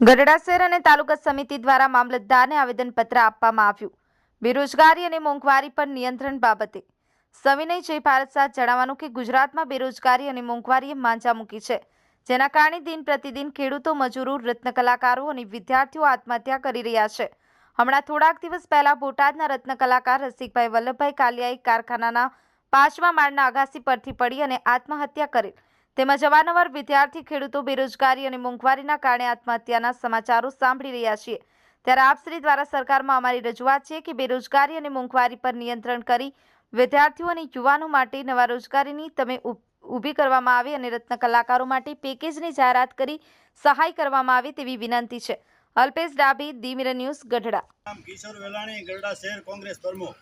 ગઢડા શહેર અને તાલુકા સમિતિ દ્વારા મામલતદારને આવેદનપત્ર આપવામાં આવ્યું. બેરોજગારી અને મોંઘવારી પર નિયંત્રણ બાબતે સવિનય જય ભારત સાથ જણાવવાનું કે ગુજરાતમાં બેરોજગારી અને મોંઘવારીએ માંજા મૂકી છે. જેના કારણે દિન પ્રતિદિન ખેડૂતો, મજૂરો રત્ન કલાકારો અને વિદ્યાર્થીઓ આત્મહત્યા કરી રહ્યા છે. હમણાં થોડાક દિવસ પહેલા બોટાદના રત્ન કલાકાર રસિકભાઈ વલ્લભભાઈ કાલિયાએ કારખાનાના પાંચમા માળના અગાસી પરથી પડી અને આત્મહત્યા કરેલ. તેમજ જવાનવર વિદ્યાર્થી ખેડૂતો બેરોજગારી અને મોંઘવારીના કારણે આત્મહત્યાના સમાચારો સાંભળી રહ્યા છીએ. ત્યારે આપશ્રી દ્વારા સરકારમાં અમારી રજૂઆત છે કે બેરોજગારી અને મોંઘવારી પર નિયંત્રણ કરી વિદ્યાર્થીઓ અને યુવાનો માટે નવા રોજગારીની તમે ઊભી કરવામાં આવે અને રત્ન કલાકારો માટે પેકેજની જાહેરાત કરી સહાય કરવામાં આવે તેવી વિનંતી છે. Alpesh Dabhi the news Gadhada. કિશોર વેલાણી ગઢડા શહેર કોંગ્રેસ પ્રમુખ.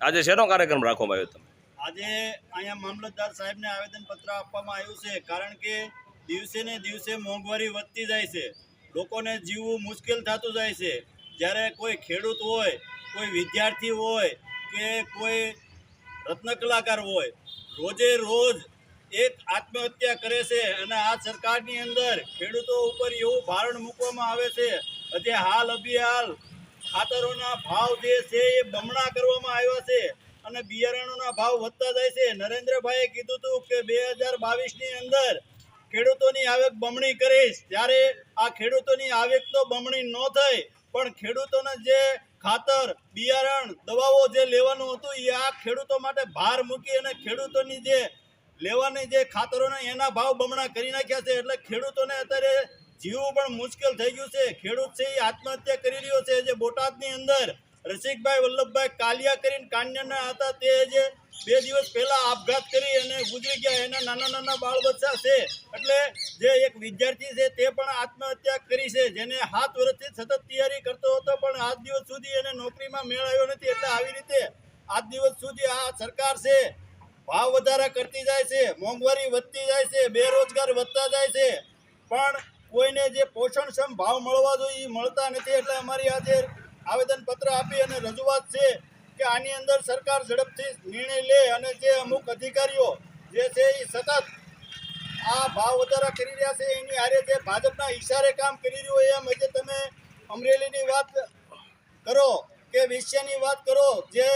આજે શેનો કાર્યક્રમ રાખવામાં આવ્યો તમે? આજે અહીંયા મામલતદાર સાહેબને આવેદનપત્ર આપવામાં આવ્યું છે, કારણ કે દિવસે ને દિવસે મોંઘવારી વધતી જાય છે. લોકોને જીવવું મુશ્કેલ થતું જાય છે. જ્યારે કોઈ ખેડૂત હોય, કોઈ વિદ્યાર્થી હોય કે કોઈ રત્ન કલાકાર હોય, રોજે રોજ એક આત્મહત્યા કરે છે અને આ સરકારની અંદર ખેડૂતો ઉપર એવું ભારણ મૂકવામાં આવે છે. હજી હાલ અભિહાલ ખાતરોના ભાવ જે છે એ બમણા કરવામાં આવ્યા છે. અને બિયારણોના ભાવ વધતા જાય છે. નરેન્દ્રભાઈએ કીધું હતું કે બે હજાર બાવીસની અંદર ખેડૂતોની આવક બમણી કરીશ. ત્યારે આ ખેડૂતોની આવક તો બમણી ન થઈ, પણ ખેડૂતોને જે ખાતર, બિયારણ, દવાઓ જે લેવાનું હતું, એ આ ખેડૂતો માટે ભાર મૂકી અને ખેડૂતોની જે લેવાની જે ખાતરોને એના ભાવ બમણા કરી નાખ્યા છે. એટલે ખેડૂતોને અત્યારે જીવવું પણ મુશ્કેલ થઈ ગયું છે. ખેડૂત છે એ આત્મહત્યા કરી રહ્યો છે. જે બોટાદની અંદર રસિકભાઈ વલ્લભભાઈ કાલિયા કરીને કાન્યાના હતા. તે જે બે દિવસ પહેલા આપઘાત કરી અને ગુજરી ગયા. એના નાના નાના બાળ બચ્ચા છે. એટલે જે એક વિદ્યાર્થી છે તે પણ આત્મહત્યા કરી છે. જેને સાત વર્ષથી સતત તૈયારી કરતો હતો, પણ આજ દિવસ સુધી એને નોકરીમાં મેળ આવ્યો નથી. એટલે આવી રીતે આજ દિવસ સુધી આ સરકાર છે, ભાવ વધારા કરતી જાય છે, મોંઘવારી વધતી જાય છે, બેરોજગાર વધતા જાય છે. પણ કોઈને જે પોષણક્ષમ ભાવ મળવા જોઈએ એ મળતા નથી. એટલે અમારી આજે આવેદનપત્ર આપી અને રજૂઆત છે કે આની અંદર સરકાર ઝડપથી નિર્ણય લે અને જે અમુક અધિકારીઓ જે છે એ સતત આ ભાવ વધારા કરી રહ્યા છે, એની હારે જે ભાજપના ઈશારે કામ કરી રહ્યું હોય એમ આજે તમે અમરેલીની વાત કરો કે વિષયની વાત કરો, જે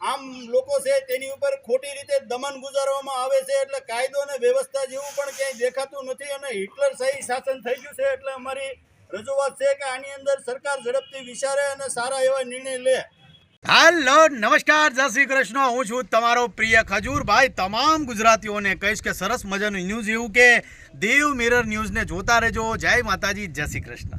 આમ લોકો છે તેની ઉપર ખોટી રીતે દમન ગુજારવામાં આવે છે, એટલે કાયદો અને વ્યવસ્થા જેવું પણ ક્યાંય દેખાતું નથી અને હિટલર સહી શાસન થઈ ગયું છે, એટલે અમારી રજૂઆત છે કે આની અંદર સરકાર ઝડપથી વિચારે અને સારા એવા નિર્ણય લે. હેલો, નમસ્કાર, જય શ્રી કૃષ્ણ. હું છું તમારો પ્રિય ખજૂરભાઈ તમામ ગુજરાતીઓને કહીશ કે સરસ મજાનું ન્યૂઝ એવું કે દેવ મિરર ન્યૂઝને જોતા રહેજો. જય માતાજી, જય શ્રી કૃષ્ણ.